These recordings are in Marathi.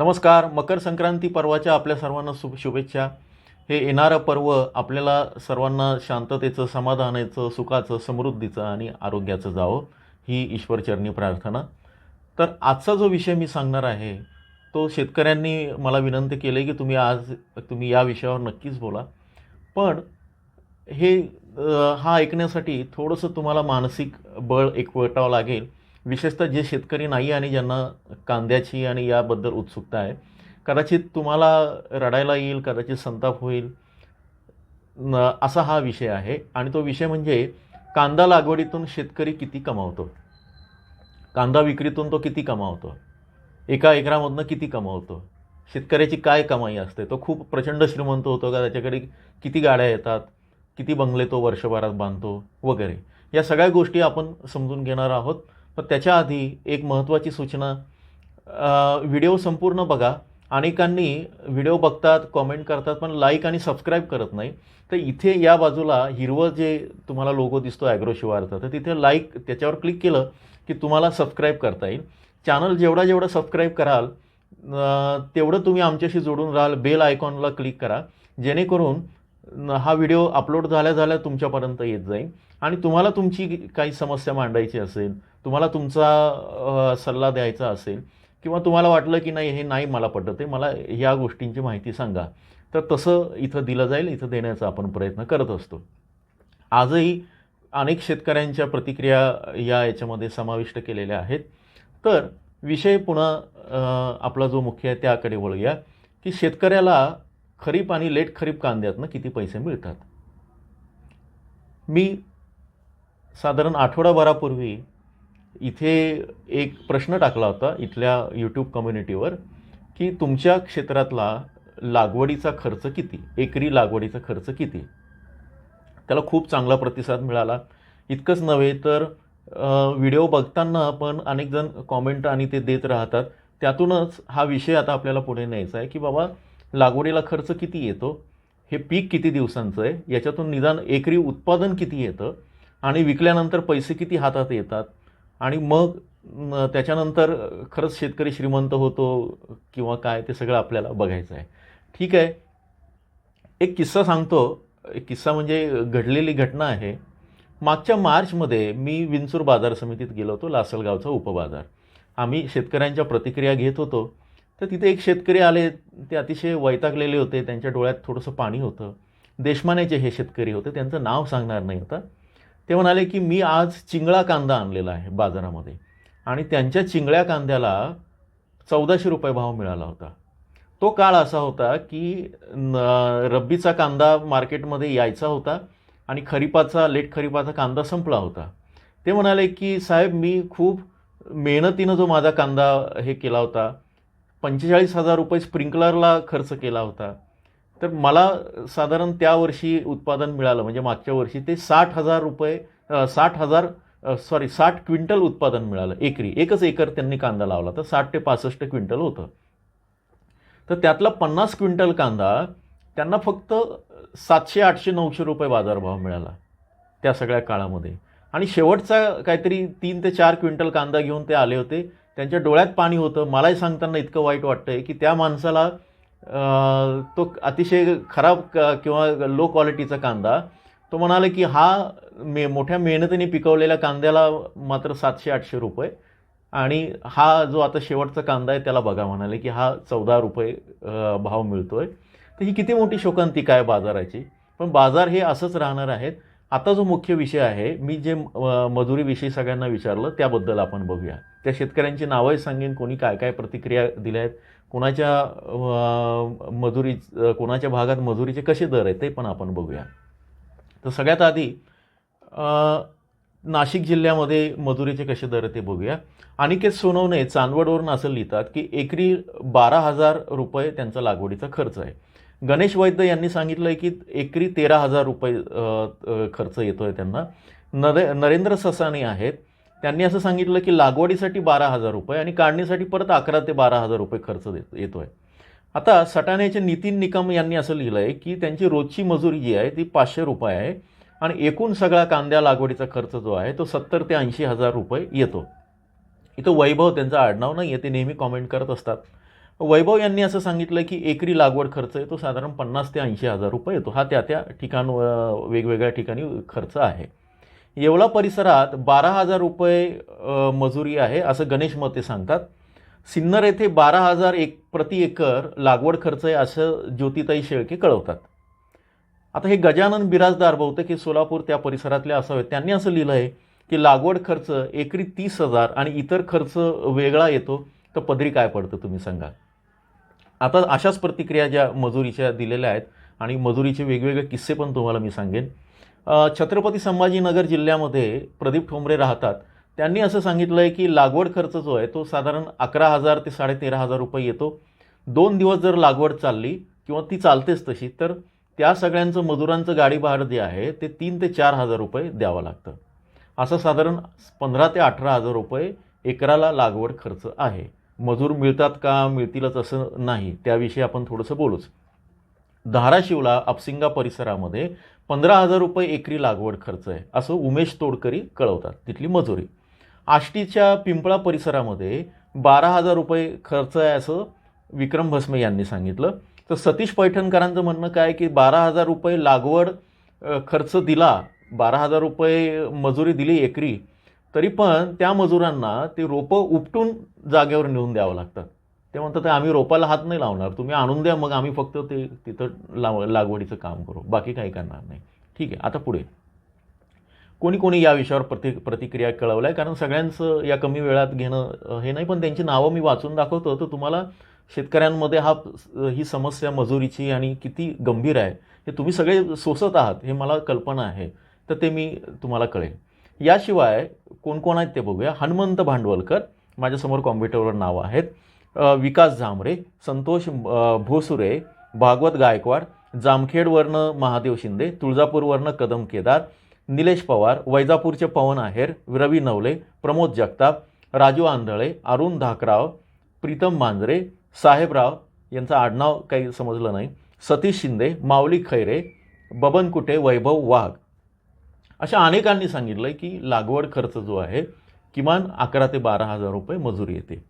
नमस्कार. मकर संक्रांती पर्वाच्या आपल्या सर्वांना शुभ शुभेच्छा. हे येणारं पर्व आपल्याला सर्वांना शांततेचं समाधानाचं सुखाचं समृद्धीचं आणि आरोग्याचं जावं ही ईश्वरचरणी प्रार्थना. तर आजचा जो विषय मी सांगणार आहे तो शेतकऱ्यांनी मला विनंती केली की तुम्ही आज तुम्ही या विषयावर नक्कीच बोला. पण हे हा ऐकण्यासाठी थोडंसं तुम्हाला मानसिक बळ एकवटावं लागेल. विशेषतः जे शेतकरी नाही आणि ज्यांना कांद्याची आणि याबद्दल उत्सुकता आहे कदाचित तुम्हाला रडायला येईल कदाचित संताप होईल. न असा हा विषय आहे. आणि तो विषय म्हणजे कांदा लागवडीतून शेतकरी किती कमावतो? कांदा विक्रीतून तो किती कमावतो? एका एकरामधनं किती कमावतो? शेतकऱ्याची काय कमाई असते? तो खूप प्रचंड श्रीमंत होतो का? त्याच्याकडे किती गाड्या येतात? किती बंगले तो वर्षभरात बांधतो? वगैरे. या सगळ्या गोष्टी आपण समजून घेणार आहोत. पण त्याच्या आधी एक महत्त्वाची सूचना व्हिडिओ संपूर्ण बघा. अनेकांनी व्हिडिओ बघतात कॉमेंट करतात पण लाईक आणि सबस्क्राईब करत नाही. तर इथे या बाजूला हिरवं जे तुम्हाला लोगो दिसतो ॲग्रो शिवारचा तर तिथे लाईक त्याच्यावर क्लिक केलं की तुम्हाला सबस्क्राईब करता येईल. चॅनल जेवढा जेवढा सबस्क्राईब कराल तेवढं तुम्ही आमच्याशी जोडून राहाल. बेल आयकॉनला क्लिक करा. जेणेकरून हा व्हिडिओ अपलोड झाल्या झाल्या तुमच्यापर्यंत येत जाईल. आणि तुम्हाला तुमची काही समस्या मांडायची असेल तुम्हाला तुमचा सल्ला द्यायचा असेल किंवा तुम्हाला वाटलं की नाही हे नाही मला पटत आहे मला ह्या गोष्टींची माहिती सांगा. तर तसं इथं दिलं जाईल इथं देण्याचा आपण प्रयत्न करत असतो. आजही अनेक शेतकऱ्यांच्या प्रतिक्रिया या याच्यामध्ये समाविष्ट केलेल्या आहेत. तर विषय पुन्हा आपला जो मुख्य आहे त्याकडे वळूया की शेतकऱ्याला खरीप आणि लेट खरीप कांद्यातनं किती पैसे मिळतात? मी साधारण आठवडाभरापूर्वी इथे एक प्रश्न टाकला होता इथल्या यूट्यूब कम्युनिटीवर की तुमच्या क्षेत्रातला लागवडीचा खर्च किती? एकरी लागवडीचा खर्च किती? त्याला खूप चांगला प्रतिसाद मिळाला. इतकंच नव्हे तर व्हिडिओ बघताना पण अनेक जण कॉमेंट आणि ते देत राहतात. त्यातूनच हा विषय आता आपल्याला पुढे न्यायचा आहे की बाबा लागवडीला खर्च किती येतो? हे पीक किती दिवसांचं आहे? याच्यातून निदान एकरी उत्पादन किती येतं? आणि विकल्यानंतर पैसे किती हातात येतात? आणि मग त्याच्यानंतर खरंच शेतकरी श्रीमंत होतो किंवा काय ते सगळं आपल्याला बघायचं आहे. ठीक आहे. एक किस्सा सांगतो. एक किस्सा म्हणजे घडलेली घटना आहे. मागच्या मार्चमध्ये मी विंचूर बाजार समितीत गेलो होतो लासलगावचा उपबाजार. आम्ही शेतकऱ्यांच्या प्रतिक्रिया घेत होतो. तर तिथे एक शेतकरी आले ते अतिशय वैतागलेले होते. त्यांच्या डोळ्यात थोडंसं पाणी होतं. देशमानेचे हे शेतकरी होते. त्यांचं नाव सांगणार नाही आता. ते म्हणाले की मी आज चिंगळा कांदा आणलेला आहे बाजारामध्ये. आणि त्यांच्या चिंगळ्या कांद्याला चौदाशे रुपये भाव मिळाला होता. तो काळ असा होता की न- रब्बीचा कांदा मार्केटमध्ये यायचा होता आणि खरीपाचा लेट खरीपाचा कांदा संपला होता. ते म्हणाले की साहेब मी खूप मेहनतीनं जो माझा कांदा हे केला होता पंचेचाळीस हजार रुपये स्प्रिंकलरला खर्च केला होता. तर मला साधारण त्या वर्षी उत्पादन मिळालं म्हणजे मागच्या वर्षी ते साठ हजार रुपये साठ हजार सॉरी साठ क्विंटल उत्पादन मिळालं एकरी. एकच एकर त्यांनी कांदा लावला तर साठ ते पासष्ट क्विंटल होतं. तर त्यातला पन्नास क्विंटल कांदा त्यांना फक्त सातशे आठशे नऊशे रुपये बाजारभाव मिळाला त्या सगळ्या काळामध्ये. आणि शेवटचा काहीतरी तीन ते चार क्विंटल कांदा घेऊन ते आले होते. त्यांच्या डोळ्यात पाणी होतं. मलाही सांगताना इतकं वाईट वाटतंय की त्या माणसाला तो अतिशय खराब क- किंवा लो क्वालिटीचा कांदा तो म्हणाला की हा मे मोठ्या मेहनतीने पिकवलेल्या कांद्याला मात्र सातशे आठशे रुपये आणि हा जो आता शेवटचा कांदा आहे त्याला बघा म्हणाले की हा चौदा रुपये भाव मिळतो आहे तर ही किती मोठी शोकांतिका आहे बाजाराची? पण बाजार हे असंच राहणार आहेत. आता जो मुख्य विषय आहे मी जे अं, मजुरीविषयी सगळ्यांना विचारलं त्याबद्दल आपण बघूया. त्या शेतकऱ्यांची नावंही सांगेन कोणी काय काय प्रतिक्रिया दिल्या आहेत कोणाच्या मजुरी कोणाच्या भागात मजुरीचे कसे दर आहेत ते पण आपण बघूया. तर सगळ्यात आधी नाशिक जिल्ह्यामध्ये मजुरीचे कसे दर आहे ते बघूया. अनिकेत सोनवणे चांदवडवरून असं लिहितात की एकरी बारा हजार रुपये त्यांचा लागवडीचा खर्च आहे. गणेश वैद्य यांनी सांगितलं आहे की एकरी तेरा हजार रुपये खर्च येतो आहे त्यांना. नरे नरेंद्र ससानी आहेत. त्यांनी असं सांगितलं की लागवडीसाठी बारा हजार रुपये आणि काढणीसाठी परत अकरा ते बारा हजार रुपये खर्च देत येतो आहे आता सटाण्याचे नितीन निकम यांनी असं लिहिलं आहे की त्यांची रोजची मजुरी जी आहे ती पाचशे रुपये आहे आणि एकूण सगळा कांद्या लागवडीचा खर्च जो आहे तो सत्तर ते ऐंशी हजार रुपये येतो. इथं वैभव त्यांचं आडनाव नाही आहे ते नेहमी कॉमेंट करत असतात. वैभव यांनी असं सांगितलं की एकरी लागवड खर्च येतो साधारण पन्नास ते ऐंशी हजार रुपये येतो. हा त्या त्या ठिकाण वेगवेगळ्या ठिकाणी खर्च आहे. येवला परिसरात बारा हजार रुपये मजुरी आहे असं गणेश मते सांगतात. सिन्नर येथे बारा हजार एक प्रति एकर लागवड खर्च आहे असं ज्योतिताई शेळके कळवतात. आता हे गजानन बिराजदार बहुतेक हे सोलापूर त्या परिसरातले असावेत. त्यांनी असं लिहिलं आहे की लागवड खर्च एकरी तीस हजार आणि इतर खर्च वेगळा येतो. तर पदरी काय पडतं तुम्ही सांगा. आता अशाच प्रतिक्रिया ज्या मजुरीच्या दिलेल्या आहेत आणि मजुरीचे वेगवेगळे किस्से पण तुम्हाला मी सांगेन. छत्रपती संभाजीनगर जिल्ह्यामध्ये प्रदीप ठोंबरे राहतात. त्यांनी असं सांगितलं आहे की लागवड खर्च जो आहे तो साधारण अकरा हजार ते साडेतेरा हजार रुपये येतो. दोन दिवस जर लागवड चालली किंवा ती चालतेच तशी तर त्या सगळ्यांचं मजुरांचं गाडी भाडं जे आहे ते तीन ते चार हजार रुपये द्यावं लागतं. असं साधारण पंधरा ते अठरा हजार रुपये एकराला लागवड खर्च आहे. मजूर मिळतात का मिळतीलच असं नाही त्याविषयी आपण थोडंसं बोलूच. धाराशिवला अपसिंगा परिसरामध्ये पंधरा हजार रुपये एकरी लागवड खर्च आहे असं उमेश तोडकरी कळवतात तिथली मजुरी. आष्टीच्या पिंपळा परिसरामध्ये बारा हजार रुपये खर्च आहे असं विक्रम भस्मे यांनी सांगितलं. तर सतीश पैठणकरांचं म्हणणं काय की बारा हजार रुपये लागवड खर्च दिला बारा हजार रुपये मजुरी दिली एकरी तरी पण त्या मजुरांना ते रोपं उपटून जागेवर नेऊन द्यावं लागतात ते म्हणतात आम्ही रोपाला हात नाही लावणार. तुम्ही आणून द्या मग आम्ही फक्त ते तिथं लाव लागवडीचं काम करू. बाकी काही करणार नाही. ठीक आहे आता पुढे. कोणी कोणी या विषयावर प्रति प्रतिक्रिया कळवल्या? आहे कारण सगळ्यांचं या कमी वेळात घेणं हे नाही पण त्यांची नावं मी वाचून दाखवतो. तर तुम्हाला शेतकऱ्यांमध्ये हा ही समस्या मजुरीची आणि किती गंभीर आहे हे तुम्ही सगळे सोसत आहात हे मला कल्पना आहे. तर ते मी तुम्हाला कळेल याशिवाय कोण कोण आहेत ते बघूया. हनुमंत भांडवलकर माझ्यासमोर कॉम्प्युटरवर नावं आहेत. विकास झांबरे संतोष भोसुरे भागवत गायकवाड जामखेडवरनं महादेव शिंदे तुळजापूरवरनं कदम केदार निलेश पवार वैजापूरचे पवन आहेर रवी नवले प्रमोद जगताप राजू आंधळे अरुण धाकराव प्रीतम मांजरे साहेबराव यांचं आडनाव काही समजलं नाही. सतीश शिंदे माऊली खैरे बबन कुटे वैभव वाघ अशा अनेकांनी सांगितलं आहे की लागवड खर्च जो आहे किमान अकरा ते बारा हजार रुपये मजुरी येते.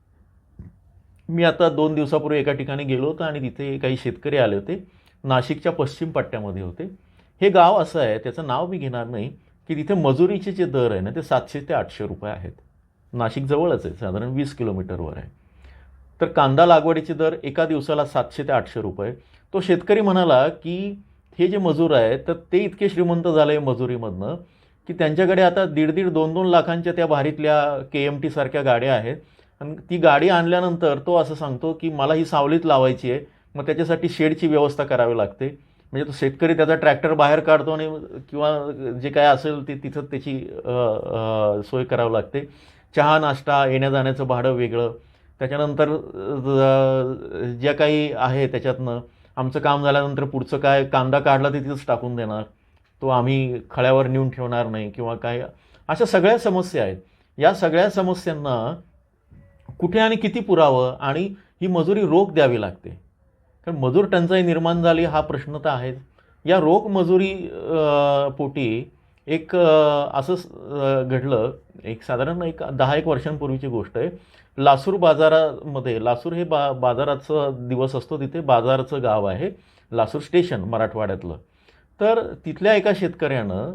मी आता दोन दिवसापूर्वी एका ठिकाणी गेलो होतो आणि तिथे काही शेतकरी आले होते नाशिकच्या पश्चिम पट्ट्यामध्ये होते. हे गाव असं आहे त्याचं नाव मी घेणार नाही की तिथे मजुरीचे जे दर आहे ना ते सातशे ते आठशे रुपये आहेत. नाशिक जवळच आहे साधारण वीस किलोमीटरवर आहे. तर कांदा लागवडीचे दर एका दिवसाला सातशे ते आठशे रुपये. तो शेतकरी म्हणाला की हे जे मजूर आहेत तर ते इतके श्रीमंत झाले मजुरीमधनं की त्यांच्याकडे आता दीड दीड दोन दोन लाखांच्या त्या भारीतल्या के एम टी सारख्या गाड्या आहेत. आणि ती गाडी आणल्यानंतर तो असं सांगतो की मला ही सावलीत लावायची आहे मग त्याच्यासाठी शेडची व्यवस्था करावी लागते. म्हणजे तो शेतकरी त्याचा ट्रॅक्टर बाहेर काढतो आणि किंवा जे काय असेल ते तिथं त्याची सोय करावी लागते. चहा नाश्ता येण्या जाण्याचं भाडं वेगळं. त्याच्यानंतर ज्या काही आहे त्याच्यातनं आमचं काम झाल्यानंतर पुढचं काय कांदा काढला ते तिथंच टाकून देणार. तो आम्ही खळ्यावर नेऊन ठेवणार नाही किंवा काय. अशा सगळ्या समस्या आहेत. या सगळ्या समस्यांना कुठे आणि किती पुरावं आणि ही मजुरी रोख द्यावी लागते. कारण मजूर टंचाई निर्माण झाली हा प्रश्न तर आहेच. या रोख मजुरी पोटी एक असं घडलं. एक साधारण एक दहा एक वर्षांपूर्वीची गोष्ट आहे. लासूर बाजारामध्ये लासूर हे बा बाजाराचं दिवस असतो तिथे. बाजाराचं गाव आहे. लासूर स्टेशन मराठवाड्यातलं. तर तिथल्या एका शेतकऱ्यानं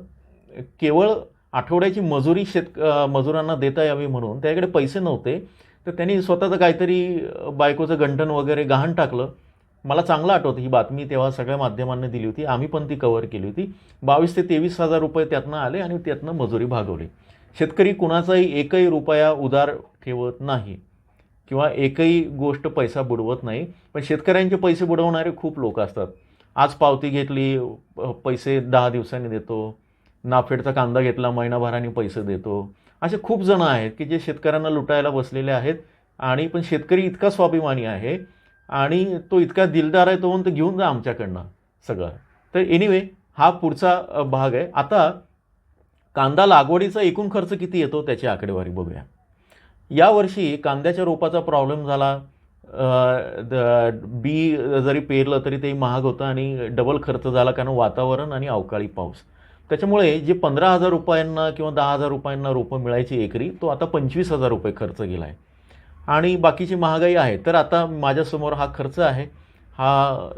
केवळ आठवड्याची मजुरी शेत मजुरांना देता यावी म्हणून त्याकडे पैसे नव्हते. तर त्यांनी स्वतःचं काहीतरी बायकोचं गंठण वगैरे गहाण टाकलं. मला चांगलं आठवतं ही बातमी तेव्हा सगळ्या माध्यमांनी दिली होती. आम्ही पण ती कव्हर केली होती. बावीस ते तेवीस हजार रुपये त्यातनं आले आणि त्यातनं मजुरी भागवली. शेतकरी कुणाचाही एकही रुपया उधार ठेवत नाही किंवा एकही गोष्ट पैसा बुडवत नाही. पण शेतकऱ्यांचे पैसे बुडवणारे खूप लोक असतात. आज पावती घेतली पैसे दहा दिवसांनी देतो. नाफेडचा कांदा घेतला महिनाभराने पैसे देतो. असे खूप जणं आहेत की जे शेतकऱ्यांना लुटायला बसलेले आहेत. आणि पण शेतकरी इतका स्वाभिमानी आहे आणि तो इतका दिलदार आहे तो म्हणतो घेऊन जा आमच्याकडनं सगळं. तर एनिवे हा पुढचा भाग आहे. आता कांदा लागवडीचा एकूण खर्च किती येतो त्याची आकडेवारी बघूया. यावर्षी कांद्याच्या रोपाचा प्रॉब्लेम झाला. द- बी जरी पेरलं तरी ते महाग होतं आणि डबल खर्च झाला कारण वातावरण आणि अवकाळी पाऊस. त्याच्यामुळे जे पंधरा हजार रुपयांना किंवा दहा हजार रुपयांना रोपं मिळायची एकरी तो आता पंचवीस हजार रुपये खर्च गेला आहे आणि बाकीची महागाई आहे. तर आता माझ्यासमोर हा खर्च आहे. हा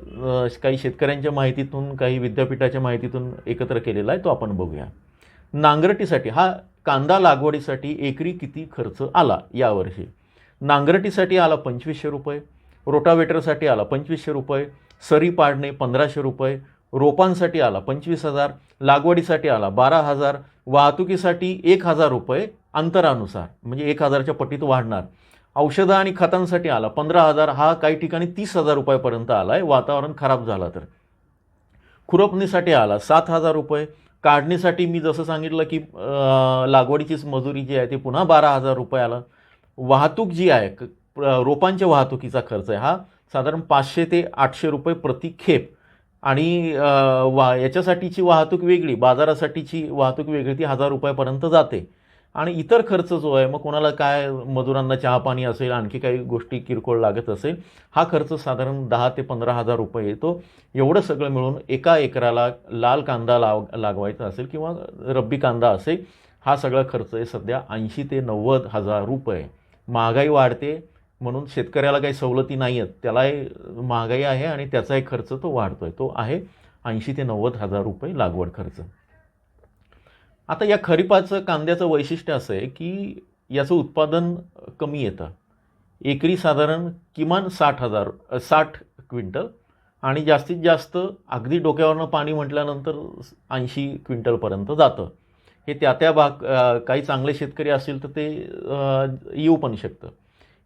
काही शेतकऱ्यांच्या माहितीतून काही विद्यापीठाच्या माहितीतून एकत्र केलेला आहे तो आपण बघूया. नांगरटीसाठी हा कांदा लागवडीसाठी एकरी किती खर्च आला यावर्षी? नांगरटीसाठी आला पंचवीसशे रुपये रोटावेटरसाठी आला पंचवीसशे रुपये सरी पाडणे पंधराशे रुपये रोपांसाठी आला पंचवीस हजार लागवडीसाठी आला बारा हजार वाहतुकीसाठी एक हजार रुपये अंतरानुसार म्हणजे एक हजारच्या पटीत वाढणार. औषधं आणि खतांसाठी आला. पंधरा हजार हा काही ठिकाणी तीस हजार रुपयापर्यंत आला आहे वातावरण खराब झालं तर. खुरपणीसाठी आला. सात हजार रुपये. काढणीसाठी मी जसं सांगितलं की लागवडीचीच मजुरी जी आहे ती पुन्हा बारा हजार रुपये आला. वाहतूक जी आहे रोपांच्या वाहतुकीचा खर्च आहे हा साधारण पाचशे ते आठशे रुपये प्रति खेप. आणि वा याच्यासाठीची वाहतूक वेगळी बाजारासाठीची वाहतूक वेगळी ती हजार रुपयापर्यंत जाते. आणि इतर खर्च जो आहे मग कोणाला काय मजुरांना चहा पाणी असेल आणखी काही गोष्टी किरकोळ लागत असेल हा खर्च साधारण दहा ते पंधरा हजार रुपये येतो. एवढं सगळं मिळून एका एकराला लाल कांदा लाव लागवायचा असेल किंवा रब्बी कांदा असेल हा सगळा खर्च आहे सध्या ऐंशी ते नव्वद हजार रुपये. महागाई वाढते म्हणून शेतकऱ्याला काही सवलती नाही आहेत त्यालाही महागाई आहे आणि त्याचाही खर्च तो वाढतो आहे तो आहे ऐंशी ते नव्वद हजार रुपये लागवड खर्च. आता या खरीपाचं कांद्याचं वैशिष्ट्य असं आहे की याचं उत्पादन कमी येतं. एकरी साधारण किमान साठ हजार साठ क्विंटल आणि जास्तीत जास्त अगदी डोक्यावरनं पाणी म्हटल्यानंतर ऐंशी क्विंटलपर्यंत जातं. हे त्या त्या भाग काही चांगले शेतकरी असतील तर ते येऊ पण शकतं.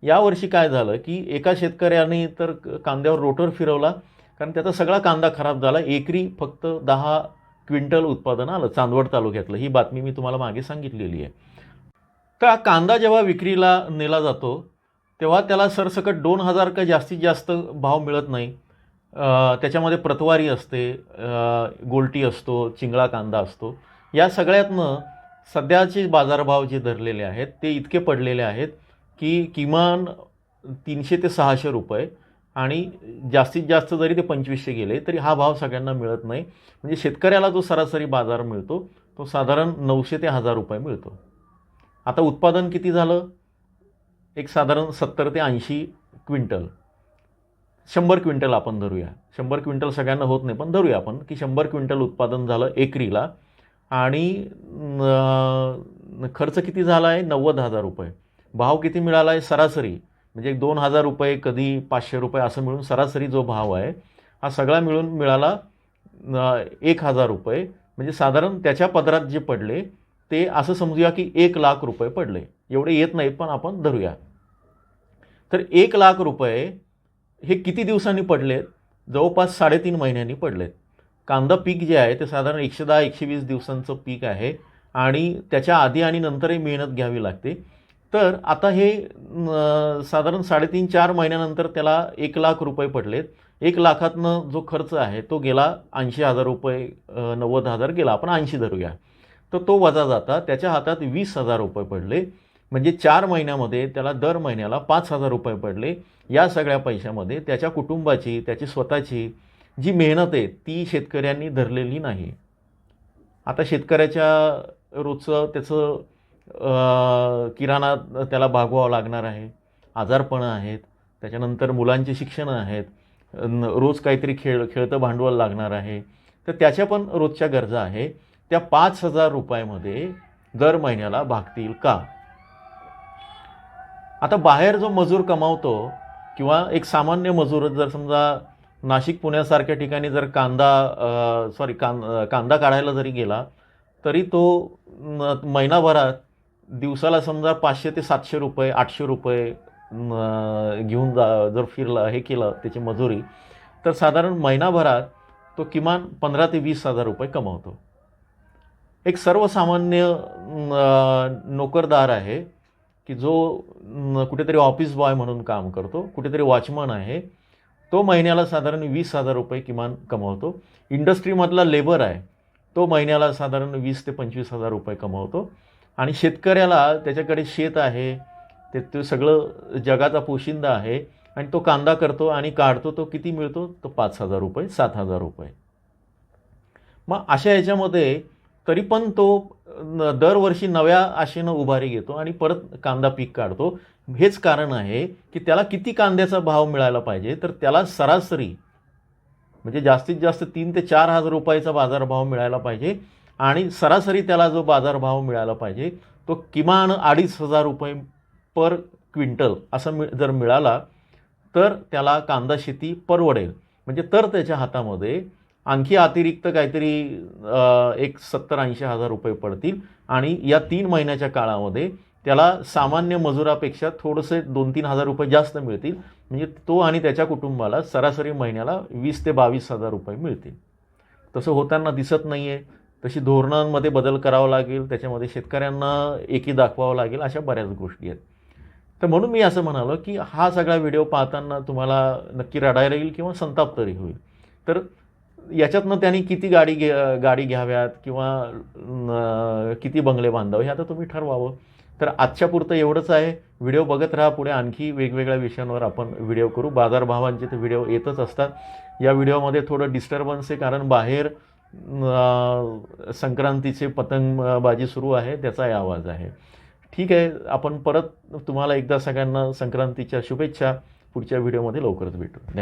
यावर्षी काय झालं की एका शेतकऱ्याने तर क- कांद्यावर रोटर फिरवला कारण त्याचा सगळा कांदा खराब झाला. एकरी फक्त दहा क्विंटल उत्पादन आलं चांदवड तालुक्यातलं. ही बातमी मी तुम्हाला मागे सांगितलेली आहे. का कांदा जेव्हा विक्रीला नेला जातो तेव्हा त्याला सरसकट दोन हजार का जास्तीत जास्त भाव मिळत नाही. त्याच्यामध्ये प्रतवारी असते गोलटी असतो चिंगळा कांदा असतो. या सगळ्यातनं सध्याचे बाजारभाव जे धरलेले आहेत ते इतके पडलेले आहेत की किमान तीनशे ते सहाशे रुपये आणि जास्तीत जास्त जरी ते पंचवीसशे गेले तरी हा भाव सगळ्यांना मिळत नाही. म्हणजे शेतकऱ्याला जो सरासरी बाजार मिळतो तो साधारण नऊशे ते हजार रुपये मिळतो. आता उत्पादन किती झालं? एक साधारण सत्तर ते ऐंशी क्विंटल. शंभर क्विंटल आपण धरूया. शंभर क्विंटल सगळ्यांना होत नाही पण धरूया आपण की शंभर क्विंटल उत्पादन झालं एकरीला आणि खर्च किती झाला आहे नव्वद हजार रुपये. भाव किती मिळाला आहे सरासरी म्हणजे दोन हजार रुपये कधी पाचशे रुपये असं मिळून सरासरी जो भाव आहे हा सगळा मिळून मिळाला एक हजार रुपये. म्हणजे साधारण त्याच्या पदरात जे पडले ते असं समजूया की एक लाख रुपये पडले. एवढे येत नाहीत पण आपण धरूया. तर एक लाख रुपये हे किती दिवसांनी पडलेत? जवळपास साडेतीन महिन्यांनी पडलेत. कांदा पीक जे आहे ते साधारण एकशे दहा एकशे वीस दिवसांचं पीक आहे आणि त्याच्या आधी आणि नंतरही मेहनत घ्यावी लागते. तर आता हे साधारण साडेतीन चार महिन्यानंतर त्याला एक लाख रुपये पडलेत. एक लाखातनं जो खर्च आहे तो गेला ऐंशी हजार रुपये नव्वद हजार गेला. आपण ऐंशी धरूया तर तो वजा जाता त्याच्या हातात वीस हजार रुपये पडले. म्हणजे चार महिन्यामध्ये त्याला दर महिन्याला पाच हजार रुपये पडले. या सगळ्या पैशामध्ये त्याच्या कुटुंबाची त्याची स्वतःची जी मेहनत आहे ती शेतकऱ्यांनी धरलेली नाही. आता शेतकऱ्याच्या रोजचं त्याचं किराणा त्याला भागवावं लागणार आहे. आजारपणं आहेत. त्याच्यानंतर मुलांची शिक्षणं आहेत. रोज काहीतरी खेळ खेळतं भांडवल लागणार आहे. तर त्याच्या पण रोजच्या गरजा आहे. त्या पाच हजार रुपयामध्ये दर महिन्याला भागतील का? आता बाहेर जो मजूर कमावतो किंवा एक सामान्य मजूर जर समजा नाशिक पुण्यासारख्या ठिकाणी जर कांदा सॉरी कां कांदा काढायला जरी गेला तरी तो महिनाभरात दिवसाला समजा पाचशे ते सातशे रुपये आठशे रुपये घेऊन जा जर फिरला हे केलं त्याची मजुरी तर साधारण महिनाभरात तो किमान पंधरा ते वीस हजार रुपये कमावतो. एक सर्वसामान्य नोकरदार आहे की जो कुठेतरी ऑफिस बॉय म्हणून काम करतो कुठेतरी वॉचमन आहे तो महिन्याला साधारण वीस हजार रुपये किमान कमावतो. इंडस्ट्रीमधला लेबर आहे तो महिन्याला साधारण वीस ते पंचवीस हजार रुपये कमावतो. आणि शेतकऱ्याला त्याच्याकडे शेत आहे ते तो सगळं जगाचा पोशिंदा आहे आणि तो कांदा करतो आणि काढतो तो किती मिळतो? तो पाच हजार रुपये सात हजार रुपये. मग अशा याच्यामध्ये तरी पण तो न- दरवर्षी नव्या आशेनं उभारी घेतो आणि परत कांदा पीक काढतो. हेच कारण आहे की त्याला किती कांद्याचा भाव मिळायला पाहिजे तर त्याला सरासरी म्हणजे जास्तीत जास्त तीन ते चार हजार रुपयाचा बाजारभाव मिळायला पाहिजे. आणि सरासरी त्याला जो बाजारभाव मिळाला पाहिजे तो किमान अडीच हजार रुपये पर क्विंटल असं मि जर मिळाला तर त्याला कांदा शेती परवडेल. म्हणजे तर त्याच्या हातामध्ये आणखी अतिरिक्त काहीतरी एक सत्तर ऐंशी हजार रुपये पडतील आणि या तीन महिन्याच्या काळामध्ये त्याला सामान्य मजुरापेक्षा थोडंसे दोन तीन हजार रुपये जास्त मिळतील. म्हणजे तो आणि त्याच्या कुटुंबाला सरासरी महिन्याला वीस ते बावीस हजार रुपये मिळतील. तसं होताना दिसत नाही आहे तशी धोरणांमध्ये बदल करावा लागेल त्याच्यामध्ये शेतकऱ्यांना एकी दाखवावं लागेल अशा बऱ्याच गोष्टी आहेत. तर म्हणून मी असं म्हणालो की हा सगळा व्हिडिओ पाहताना तुम्हाला नक्की रडायला येईल किंवा संताप तरी होईल. तर याच्यातनं त्यांनी किती गाडी घे गाडी घ्याव्यात किंवा किती बंगले बांधावे हे आता तुम्ही ठरवावं. तर आजच्या पुरतं एवढंच आहे. व्हिडिओ बघत राहा. पुढे आणखी वेगवेगळ्या विषयांवर आपण व्हिडिओ करू. बाजारभावांचे ते व्हिडिओ येतच असतात. या व्हिडिओमध्ये थोडं डिस्टर्बन्स आहे कारण बाहेर संक्रांतीचे पतंगबाजी सुरू आहे त्याचाही आवाज आहे. ठीक आहे आपण परत तुम्हाला एकदा सगळ्यांना संक्रांतीच्या शुभेच्छा. पुढच्या व्हिडिओमध्ये लवकरच भेटू.